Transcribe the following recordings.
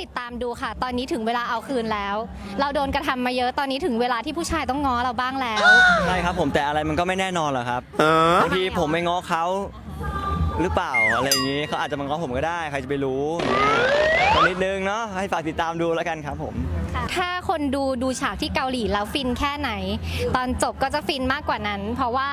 ติดตามดูค่ะ ตอนนี้ถึงเวลาเอาคืนแล้ว เราโดนกระทำมาเยอะตอนนี้ถึงเวลาที่ผู้ชายต้องง้อเราบ้างแล้ว ใช่ครับผมแต่อะไรมันก็ไม่แน่นอนหรอกครับบางทีผมไม่ง้อเขา หรือเปล่าอะไรอย่างนี้เขาอาจจะมาง้อผมก็ได้ใครจะไปรู้ก็นิดนึงเนาะให้ฝากติดตามดูแล้วกันครับผม ถ้าคนดูดูฉากที่เกาหลีแล้วฟินแค่ไหน ตอนจบก็จะฟินมากกว่านั้น เพราะว่า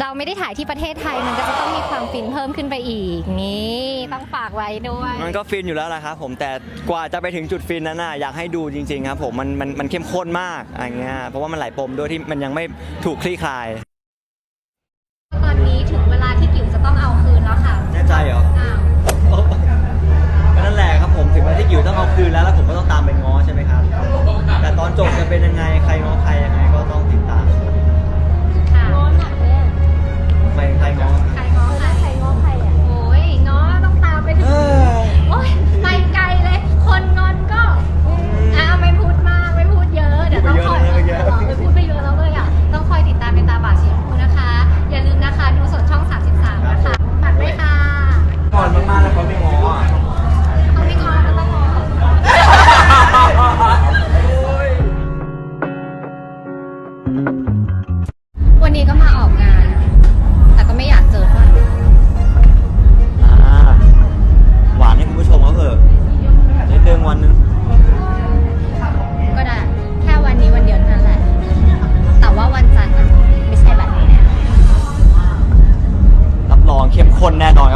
เราไม่ได้ถ่ายที่ประเทศไทยมันก็จะต้องมีความฟินเพิ่มขึ้นไปอีกนี่ต้องฝากไว้ด้วยมันก็ฟินอยู่แล้วล่ะครับผมแต่กว่าจะไปถึงจุดฟินนั้นน่ะอยากให้ดูจริงๆครับผมมันมันมันเข้มข้นมากอะไรเงี้ยเพราะว่ามันหลายปมด้วยที่มันยังไม่ถูกคลี่คลาย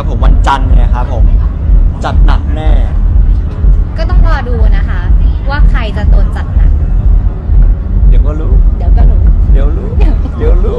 ครับผมวันจันทร์เนี่ยครับผมจัดหนักแน่ ก็ต้องรอดูนะคะ ว่าใครจะโดนจัดหนัก เดี๋ยวก็รู้ เดี๋ยวก็รู้ เดี๋ยวรู้ เดี๋ยวรู้